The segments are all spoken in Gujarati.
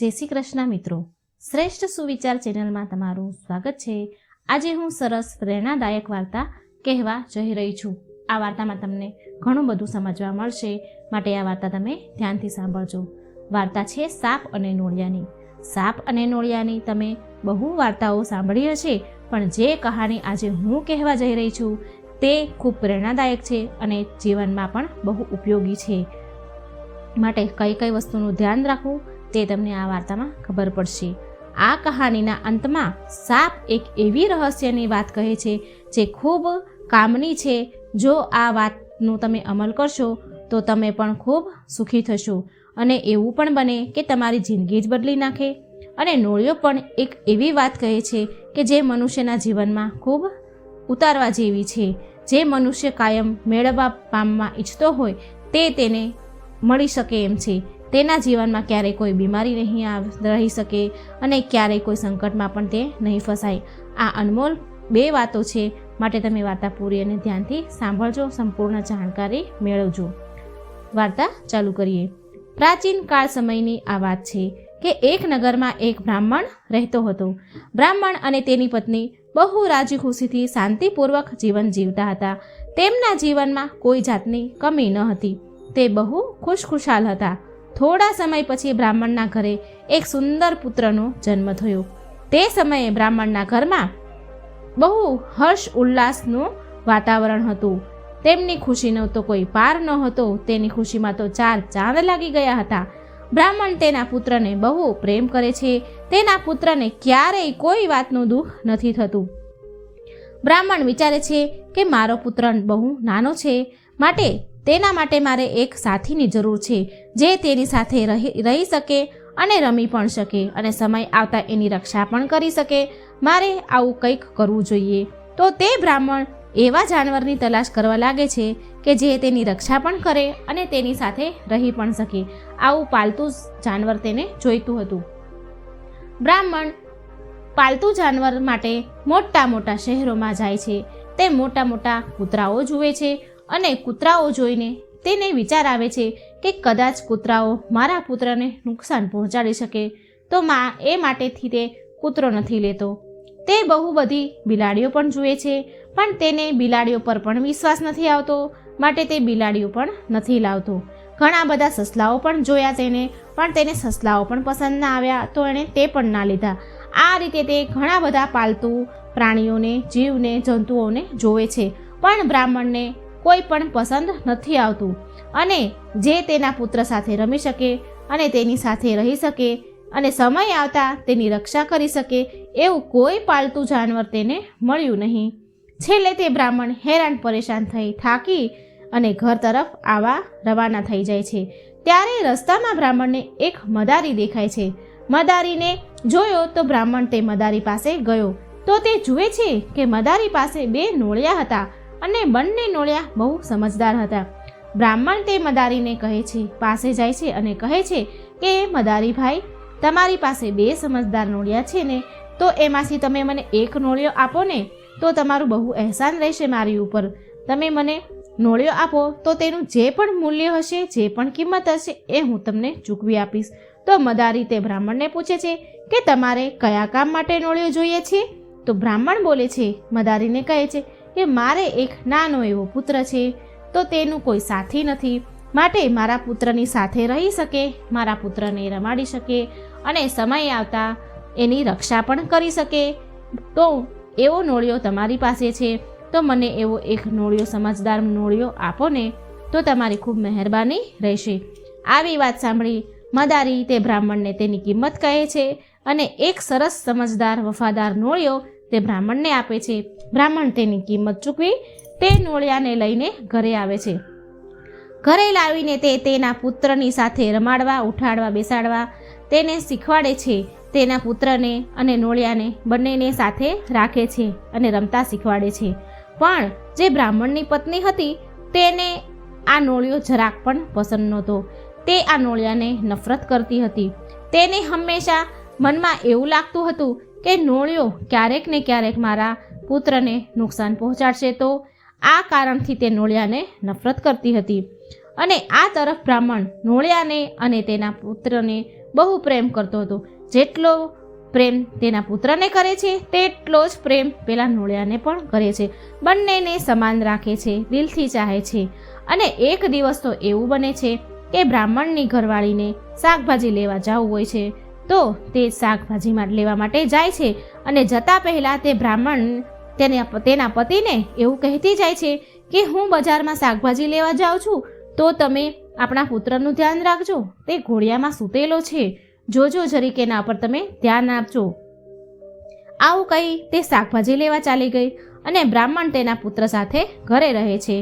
જય શ્રી કૃષ્ણ મિત્રો. શ્રેષ્ઠ સુવિચાર ચેનલમાં તમારું સ્વાગત છે. આજે હું સરસ પ્રેરણાદાયક વાર્તા કહેવા જઈ રહી છું. આ વાર્તામાં તમને ઘણું બધું સમજવા મળશે. માટે આ વાર્તા તમે ધ્યાનથી સાંભળજો. વાર્તા છે સાપ અને નોળિયાની. સાપ અને નોળિયાની તમે બહુ વાર્તાઓ સાંભળી હશે. પણ જે કહાની આજે હું કહેવા જઈ રહી છું, તે ખૂબ પ્રેરણાદાયક છે અને જીવનમાં પણ બહુ ઉપયોગી છે. માટે કઈ કઈ વસ્તુનું ધ્યાન રાખવું તે તમને આ વાર્તામાં ખબર પડશે. આ કહાનીના અંતમાં સાપ એક એવી રહસ્યની વાત કહે છે, જે ખૂબ કામની છે. જો આ વાતનું તમે અમલ કરશો, તો તમે પણ ખૂબ સુખી થશો. અને એવું પણ બને કે તમારી જિંદગી જ બદલી નાખે. અને નોળિયો પણ એક એવી વાત કહે છે કે જે મનુષ્યના જીવનમાં ખૂબ ઉતારવા જેવી છે. જે મનુષ્ય કાયમ મેળવવા પામવા ઈચ્છતો હોય, તે તેને મળી શકે એમ છે. તેના જીવનમાં ક્યારેય કોઈ બીમારી નહીં આવ, રહી શકે અને ક્યારેય કોઈ સંકટમાં પણ તે નહીં ફસાય. આ અનમોલ બે વાતો છે માટે તમે વાર્તા પૂરી અને ધ્યાનથી સાંભળજો, સંપૂર્ણ જાણકારી મેળવજો. વાર્તા ચાલુ કરીએ. પ્રાચીન કાળ સમયની આ વાત છે કે એક નગરમાં એક બ્રાહ્મણ રહેતો હતો. બ્રાહ્મણ અને તેની પત્ની બહુ રાજી ખુશીથી શાંતિપૂર્વક જીવન જીવતા હતા. તેમના જીવનમાં કોઈ જાતની કમી ન હતી. તે બહુ ખુશખુશાલ હતા. થોડા સમય પછી બ્રાહ્મણના ઘરે એક સુંદર પુત્રનો જન્મ થયો. તે સમયે બ્રાહ્મણના ઘરમાં બહુ હર્ષ ઉલ્લાસનું વાતાવરણ હતું. તેમની ખુશીનો તો કોઈ પાર ન હતો તેની ખુશીમાં તો ચાર ચાંદ લાગી ગયા હતા. બ્રાહ્મણ તેના પુત્રને બહુ પ્રેમ કરે છે. તેના પુત્રને ક્યારેય કોઈ વાતનું દુઃખ નથી થતું. બ્રાહ્મણ વિચારે છે કે મારો પુત્ર બહુ નાનો છે, માટે તેના માટે મારે એક સાથીની જરૂર છે. જે તેની સાથે રહી શકે અને રમી પણ શકે અને સમય આવતા એની રક્ષા પણ કરી શકે. મારે આવું કંઈક કરવું જોઈએ. તો તે બ્રાહ્મણ એવા જાનવરની તલાશ કરવા લાગે છે કે જે તેની રક્ષા પણ કરે અને તેની સાથે રહી પણ શકે. આવું પાલતુ જાનવર તેને જોઈતું હતું. બ્રાહ્મણ પાલતુ જાનવર માટે મોટા મોટા શહેરોમાં જાય છે. તે મોટા મોટા કૂતરાઓ જુએ છે અને કૂતરાઓ જોઈને તેને વિચાર આવે છે કે કદાચ કૂતરાઓ મારા પુત્રને નુકસાન પહોંચાડી શકે, તો મા એ માટેથી તે કૂતરો નથી લેતો. તે બહુ બધી બિલાડીઓ પણ જુએ છે, પણ તેને બિલાડીઓ પર પણ વિશ્વાસ નથી આવતો, માટે તે બિલાડીઓ પણ નથી લાવતો. ઘણા બધા સસલાઓ પણ જોયા તેને, પણ તેને સસલાઓ પણ પસંદ ના આવ્યા, તો એણે તે પણ ના લીધા. આ રીતે તે ઘણા બધા પાલતુ પ્રાણીઓને, જીવને, જંતુઓને જોવે છે, પણ બ્રાહ્મણને કોઈ પણ પસંદ નથી આવતું. અને જે તેના પુત્ર સાથે રમી શકે અને તેની સાથે રહી શકે અને સમય આવતા તેની રક્ષા કરી શકે, એવું કોઈ પાલતુ જાનવર તેને મળ્યું નહીં. છેલ્લે તે બ્રાહ્મણ હેરાન પરેશાન થઈ થાકી અને ઘર તરફ આવા રવાના થઈ જાય છે. ત્યારે રસ્તામાં બ્રાહ્મણને એક મદારી દેખાય છે. મદારીને જોયો તો બ્રાહ્મણ તે મદારી પાસે ગયો. તો તે જુએ છે કે મદારી પાસે બે નોળિયા હતા અને બંને નોળિયા બહુ સમજદાર હતા. બ્રાહ્મણ તે મદારીને કહે છે, પાસે જાય છે અને કહે છે કે, મદારી ભાઈ, તમારી પાસે બે સમજદાર નોળિયા છે ને, તો એમાંથી તમે મને એક નોળિયો આપો ને, તો તમારું બહુ અહેસાન રહેશે મારી ઉપર. તમે મને નોળિયો આપો, તો તેનું જે પણ મૂલ્ય હશે, જે પણ કિંમત હશે, એ હું તમને ચૂકવી આપીશ. તો મદારી તે બ્રાહ્મણને પૂછે છે કે, તમારે કયા કામ માટે નોળિયો જોઈએ છે? તો બ્રાહ્મણ બોલે છે, મદારીને કહે છે કે, મારે એક નાનો એવો પુત્ર છે તો તેનું કોઈ સાથી નથી. માટે મારા પુત્રની સાથે રહી શકે, મારા પુત્રને રમાડી શકે અને સમય આવતા એની રક્ષા પણ કરી શકે. તો એવો નોળિયો તમારી પાસે છે. તો મને એવો એક નોળિયો સમજદાર નોળિયો આપો ને, તો તમારી ખૂબ મહેરબાની રહેશે. આવી વાત સાંભળી મદારી તે બ્રાહ્મણને તેની કિંમત કહે છે અને એક સરસ સમજદાર વફાદાર નોળિયો તે બ્રાહ્મણને આપે છે. બ્રાહ્મણ તેની કિંમત ચૂકવી તે નોળિયાને લઈને ઘરે આવે છે. ઘરે લાવીને તે તેના પુત્રની સાથે રમાડવા, ઉઠાડવા, બેસાડવા તેને શીખવાડે છે. તેના પુત્રને અને નોળિયાને બંનેને સાથે રાખે છે અને રમતા શીખવાડે છે. પણ જે બ્રાહ્મણની પત્ની હતી તેને આ નોળિયો જરાક પણ પસંદ નહોતો. તે આ નોળિયાને નફરત કરતી હતી. તેને હંમેશા મનમાં એવું લાગતું હતું કે નોળિયો ક્યારેક ને ક્યારેક મારા પુત્રને નુકસાન પહોંચાડશે તો આ કારણથી તે નોળિયાને નફરત કરતી હતી. અને આ તરફ બ્રાહ્મણ નોળિયાને અને તેના પુત્રને બહુ પ્રેમ કરતો હતો. જેટલો પ્રેમ તેના પુત્રને કરે છે, તેટલો જ પ્રેમ પેલા નોળિયાને પણ કરે છે. બંનેને સમાન રાખે છે, દિલથી ચાહે છે. અને એક દિવસ તો એવું બને છે કે બ્રાહ્મણની ઘરવાળીને શાકભાજી લેવા જવું હોય છે, તો તે શાકભાજીમાં લેવા માટે જાય છે. અને જતાં પહેલાં તે બ્રાહ્મણ તેને તેના પતિને એવું કહેતી જાય છે કે હું બજારમાં શાકભાજી લેવા જાઉં છું, તો તમે આપણા પુત્રનું ધ્યાન રાખજો. તે ઘોડિયામાં સૂતેલો છે. જોજો જરીક એના પર તમે ધ્યાન આપજો. આવું કહી તે શાકભાજી લેવા ચાલી ગઈ અને બ્રાહ્મણ તેના પુત્ર સાથે ઘરે રહે છે.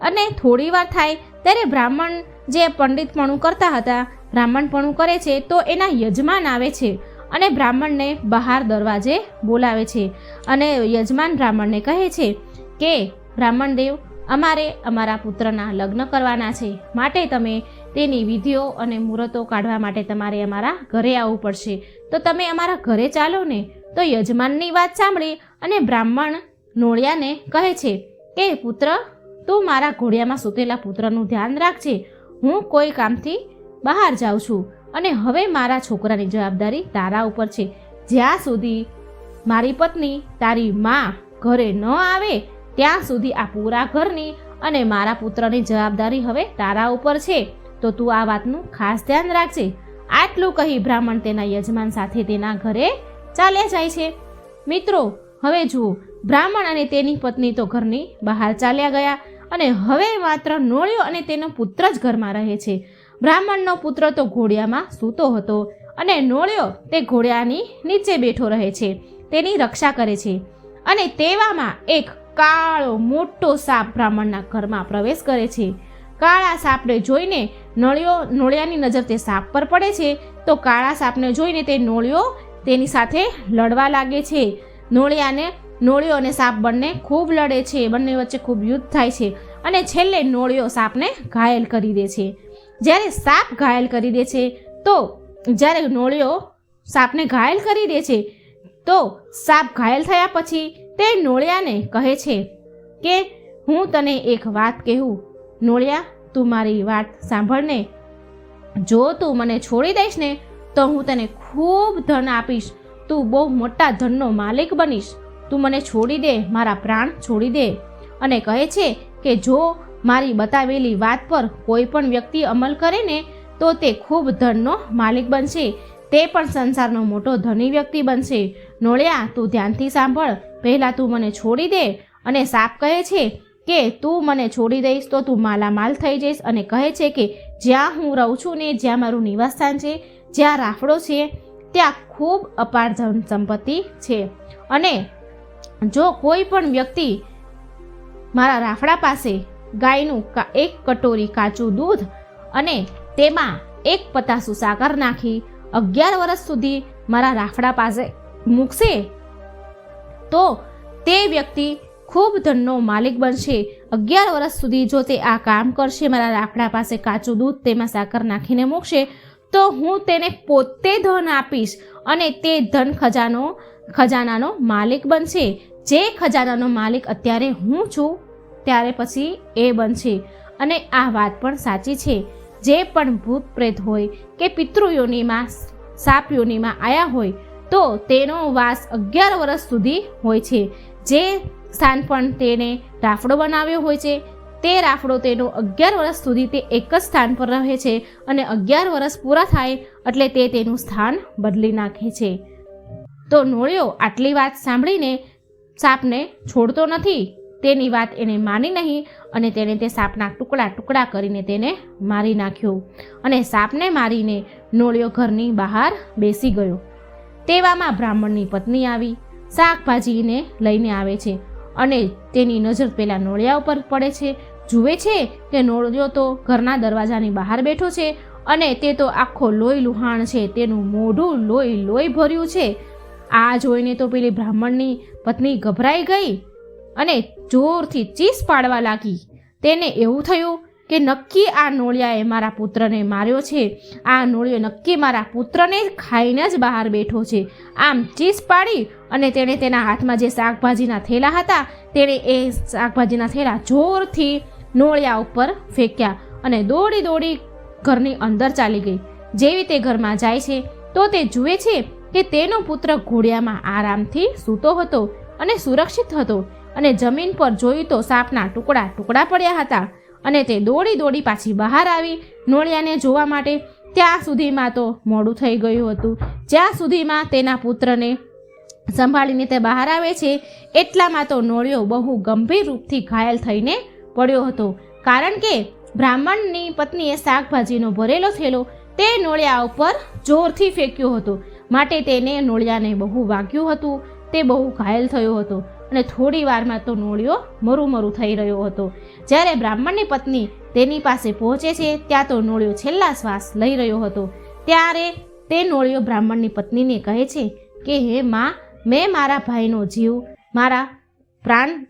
અને થોડીવાર થાય ત્યારે બ્રાહ્મણ જે પંડિતપણું કરતા હતા, બ્રાહ્મણપણું કરે છે તો એના યજમાન આવે છે. અને બ્રાહ્મણને બહાર દરવાજે બોલાવે છે. અને યજમાન બ્રાહ્મણને કહે છે કે, બ્રાહ્મણ દેવ, અમારે અમારા પુત્રના લગ્ન કરવાના છે. માટે તમે તેની વિધિઓ અને મુહૂર્તો કાઢવા માટે તમારે અમારા ઘરે આવવું પડશે. તો તમે અમારા ઘરે ચાલો ને. તો યજમાનની વાત સાંભળી અને બ્રાહ્મણ નોળિયાને કહે છે કે, પુત્ર, તું મારા ઘોડિયામાં સૂતેલા પુત્રનું ધ્યાન રાખજે. હું કોઈ કામથી બહાર જાઉં છું. અને હવે મારા છોકરાની જવાબદારી તારા ઉપર છે. જ્યાં સુધી મારી પત્ની તારી માં ઘરે ન આવે, ત્યાં સુધી આ પૂરા ઘરની અને મારા પુત્રની જવાબદારી હવે તારા ઉપર છે. તો તું આ વાતનું ખાસ ધ્યાન રાખજે. આટલું કહી બ્રાહ્મણ તેના યજમાન સાથે તેના ઘરે ચાલ્યા જાય છે. મિત્રો, હવે જુઓ, બ્રાહ્મણ અને તેની પત્ની તો ઘરની બહાર ચાલ્યા ગયા અને હવે માત્ર નોળિયો અને તેનો પુત્ર જ ઘરમાં રહે છે. બ્રાહ્મણનો પુત્ર તો ઘોડિયામાં સૂતો હતો અને નોળિયો તે ઘોડિયાની નીચે બેઠો રહે છે, તેની રક્ષા કરે છે. અને તેવામાં એક કાળો મોટો સાપ બ્રાહ્મણના ઘરમાં પ્રવેશ કરે છે. કાળા સાપને જોઈને નળિયો નોળિયાની નજર તે સાપ પર પડે છે. તો કાળા સાપને જોઈને તે નોળિયો તેની સાથે લડવા લાગે છે. નોળિયાને નોળિયો અને સાપ બંને ખૂબ લડે છે. બંને વચ્ચે ખૂબ યુદ્ધ થાય છે અને છેલ્લે નોળિયો સાપને ઘાયલ કરી દે છે. જ્યારે સાપ ઘાયલ કરી દે છે, તો જ્યારે નોળિયો સાપને ઘાયલ કરી દે છે, તો સાપ ઘાયલ થયા પછી તે નોળિયાને કહે છે કે, હું તને એક વાત કહેવું. નોળિયા, તું મારી વાત સાંભળને. જો તું મને છોડી દઈશ ને, તો હું તને ખૂબ ધન આપીશ. તું બહુ મોટા ધનનો માલિક બનીશ. તું મને છોડી દે, મારા પ્રાણ છોડી દે. અને કહે છે કે, જો મારી બતાવેલી વાત પર કોઈ પણ વ્યક્તિ અમલ કરે ને, તો તે ખૂબ ધનનો માલિક બનશે. તે પણ સંસારનો મોટો ધની વ્યક્તિ બનશે. નોળિયા, તું ધ્યાનથી સાંભળ. પહેલાં તું મને છોડી દે અને સાપ કહે છે કે, તું મને છોડી દઈશ તો તું માલામાલ થઈ જઈશ. અને કહે છે કે, જ્યાં હું રહું છું ને, જ્યાં મારું નિવાસસ્થાન છે, જ્યાં રાફડો છે, ત્યાં ખૂબ અપાર ધન સંપત્તિ છે. અને જો કોઈ પણ વ્યક્તિ મારા રાફડા પાસે ગાયનું એક કટોરી કાચું દૂધ અને તેમાં એક પતાસું સાકર નાખી અગિયાર વર્ષ સુધી મારા રાફડા પાસે મૂકશે. તો તે વ્યક્તિ ખૂબ ધનનો માલિક બનશે. અગિયાર વર્ષ સુધી જો તે આ કામ કરશે, મારા રાફડા પાસે કાચું દૂધ, તેમાં સાકર નાખીને મૂકશે, તો હું તેને પોતે ધન આપીશ અને તે ધન ખજાનો, ખજાનાનો માલિક બનશે. જે ખજાનાનો માલિક અત્યારે હું છું ત્યારે પછી એ બનશે. અને આ વાત પણ સાચી છે. જે પણ ભૂત પ્રેત હોય કે પિતૃયોનીમાં સાપ યોનીમાં આવ્યા હોય, તો તેનો વાસ અગિયાર વર્ષ સુધી હોય છે. જે સ્થાન પણ તેને રાફડો બનાવ્યો હોય છે. તે રાફડો તેનો અગિયાર વર્ષ સુધી તે એક જ સ્થાન પર રહે છે અને અગિયાર વર્ષ પૂરા થાય એટલે તે તેનું સ્થાન બદલી નાખે છે. તો નોળિયો, આટલી વાત સાંભળીને સાપને છોડતો નથી? તેની વાત એને માની નહીં અને તેણે તે સાપના ટુકડા ટુકડા કરીને તેને મારી નાખ્યો અને સાપને મારીને નોળિયો ઘરની બહાર બેસી ગયો. તેવામાં બ્રાહ્મણની પત્ની આવી, શાકભાજીને લઈને આવે છે અને તેની નજર પેલા નોળિયા ઉપર પડે છે, જુએ છે કે નોળિયો તો ઘરના દરવાજાની બહાર બેઠો છે અને તે તો આખો લોહી લુહાણ છે, તેનું મોઢું લોહી લોહી ભર્યું છે. આ જોઈને તો પેલી બ્રાહ્મણની પત્ની ગભરાઈ ગઈ અને જોરથી ચીસ પાડવા લાગી. તેને એવું થયું કે નક્કી આ નોળિયાએ મારા પુત્રને માર્યો છે. આ નોળિયો નક્કી મારા પુત્રને ખાઈને જ બહાર બેઠો છે. આમ ચીસ પાડી અને તેણે તેના હાથમાં જે શાકભાજીના થેલા હતા, તેણે એ શાકભાજીના થેલા જોરથી નોળિયા ઉપર ફેંક્યા અને દોડી દોડી ઘરની અંદર ચાલી ગઈ. જેવી તે ઘરમાં જાય છે, તો તે જુએ છે કે તેનો પુત્ર ઘોડિયામાં આરામથી સૂતો હતો અને સુરક્ષિત હતો. અને જમીન પર જોયું તો સાપના ટુકડા ટુકડા પડ્યા હતા અને તે દોડી દોડી પાછી બહાર આવી નોળિયાને જોવા માટે. ત્યાં સુધીમાં તો મોડું થઈ ગયું હતું. જ્યાં સુધીમાં તેના પુત્રને સંભાળીને તે બહાર આવે છે, એટલામાં તો નોળિયો બહુ ગંભીર રૂપથી ઘાયલ થઈને પડ્યો હતો. કારણ કે બ્રાહ્મણની પત્નીએ શાકભાજીનો ભરેલો થેલો તે નોળિયા ઉપર જોરથી ફેંક્યો હતો. માટે તેને નોળિયાને બહુ વાગ્યું હતું. તે બહુ ઘાયલ થયો હતો. અને થોડી વારમાં તો નોળિયો મરું મરું થઈ રહ્યો હતો. જ્યારે બ્રાહ્મણની પત્ની તેની પાસે પહોંચે છે, ત્યાં તો નોળિયો છેલ્લા શ્વાસ લઈ રહ્યો હતો. ત્યારે તે નોળિયો બ્રાહ્મણની પત્નીને કહે છે કે, હે માં, મેં મારા ભાઈનો જીવ, મારા પ્રાણ,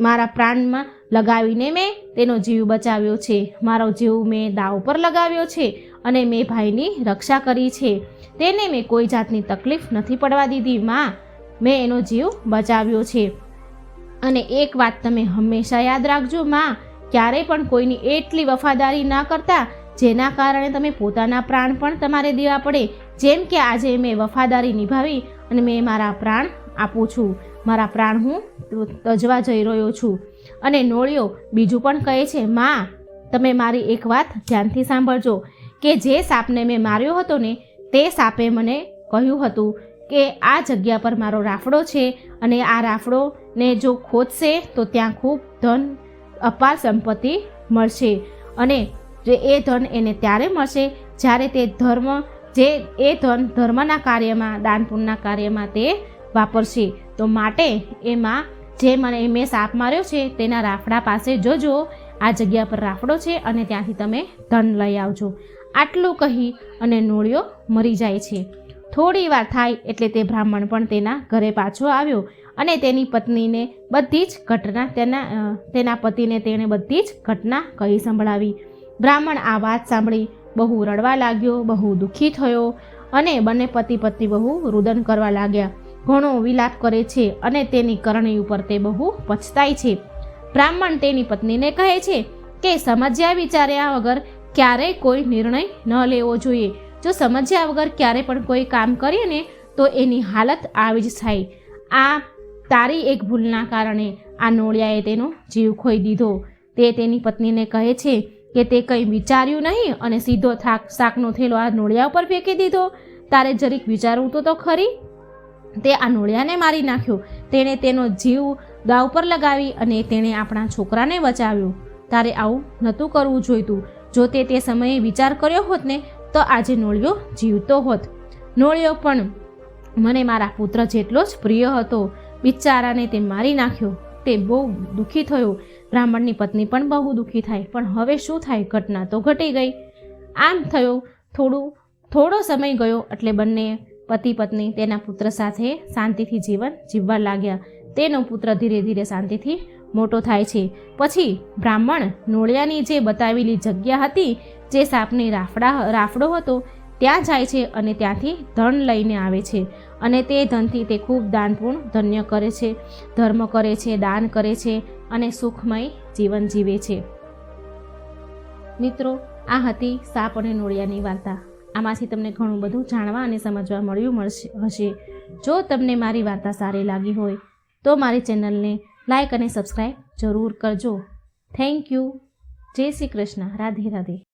મારા પ્રાણમાં લગાવીને મેં તેનો જીવ બચાવ્યો છે. મારો જીવ મેં દાવ પર લગાવ્યો છે અને મેં ભાઈની રક્ષા કરી છે. તેને મેં કોઈ જાતની તકલીફ નથી પડવા દીધી, માં. મેં એનો જીવ બચાવ્યો છે. અને એક વાત તમે હંમેશા યાદ રાખજો, માં, ક્યારેય પણ કોઈની એટલી વફાદારી ના કરતા, જેના કારણે તમે પોતાના પ્રાણ પણ તમારે દેવા પડે. જેમ કે આજે મેં વફાદારી નિભાવી અને મેં મારા પ્રાણ આપું છું. મારા પ્રાણ હું તજવા જઈ રહ્યો છું. અને નોળિયો બીજું પણ કહે છે, માં, તમે મારી એક વાત ધ્યાનથી સાંભળજો, કે જે સાપને મેં માર્યો હતો ને, તે સાપે મને કહ્યું હતું કે આ જગ્યા પર મારો રાફડો છે અને આ રાફડોને જો ખોદશે તો ત્યાં ખૂબ ધન, અપાર સંપત્તિ મળશે. અને જે એ ધન એને ત્યારે મળશે જ્યારે તે ધર્મ, જે એ ધન ધર્મના કાર્યમાં, દાનપુણના કાર્યમાં તે વાપરશે. તો માટે એમાં જે મને મેં સાપ માર્યો છે તેના રાફડા પાસે જોજો. આ જગ્યા પર રાફડો છે અને ત્યાંથી તમે ધન લઈ આવજો. આટલું કહી અને નોળિયો મરી જાય છે. થોડી વાર થાય એટલે તે બ્રાહ્મણ પણ તેના ઘરે પાછો આવ્યો અને તેની પત્નીને બધી જ ઘટના તેના તેના પતિને તેણે બધી જ ઘટના કહી સંભળાવી. બ્રાહ્મણ આ વાત સાંભળી બહુ રડવા લાગ્યો, બહુ દુઃખી થયો અને બંને પતિ પત્ની બહુ રુદન કરવા લાગ્યા. ઘણો વિલાપ કરે છે અને તેની કરણી ઉપર તે બહુ પછતાય છે. બ્રાહ્મણ તેની પત્નીને કહે છે કે સમજ્યા વિચાર્યા વગર ક્યારેય કોઈ નિર્ણય ન લેવો જોઈએ. જો સમજ્યા વગર ક્યારે પણ કોઈ કામ કરીએ ને, તો એની હાલત આવી જ થાય. આ તારી એક ભૂલના કારણે આ નોળિયાએ તેનો જીવ ખોઈ દીધો. તે તેની પત્નીને કહે છે કે તે કંઈ વિચાર્યું નહીં અને સીધો થાક શાકનો થેલો આ નોળિયા ઉપર ફેંકી દીધો. તારે જરીક વિચારવું તો તો ખરી. તે આ નોળિયાને મારી નાખ્યો. તેણે તેનો જીવ દાવ પર લગાવી અને તેણે આપણા છોકરાને બચાવ્યો. તારે આવું નહોતું કરવું જોઈતું. જો તે તે સમયે વિચાર કર્યો હોત ને તો આજે નોળિયો જીવતો હોત. નોળિયો પણ મને મારા પુત્ર જેટલો જ પ્રિય હતો. બિચારાને તે મારી નાખ્યો. તે બહુ દુઃખી થયો. બ્રાહ્મણની પત્ની પણ બહુ દુઃખી થાય. પણ હવે શું થાય? ઘટના તો ઘટી ગઈ. આમ થયો. થોડું, થોડો સમય ગયો એટલે બંને પતિ પત્ની તેના પુત્ર સાથે શાંતિથી જીવન જીવવા લાગ્યા. તેનો પુત્ર ધીરે ધીરે શાંતિથી મોટો થાય છે. પછી બ્રાહ્મણ નોળિયાની જે બતાવેલી જગ્યા હતી જે સાપની રાફડા રાફડો હતો, ત્યાં જાય છે અને ત્યાંથી ધન લઈને આવે છે. અને તે ધનથી તે ખૂબ દાનપૂર્ણ ધન્ય કરે છે, ધર્મ કરે છે, દાન કરે છે અને સુખમય જીવન જીવે છે. મિત્રો, આ હતી સાપ અને નોળિયાની વાર્તા. આમાંથી તમને ઘણું બધું જાણવા અને સમજવા મળ્યું મળશે, હશે. જો તમને મારી વાર્તા સારી લાગી હોય, તો મારી ચેનલને લાઈક અને સબસ્ક્રાઈબ જરૂર કરજો. Thank you. જય શ્રી કૃષ્ણ. રાધે રાધે.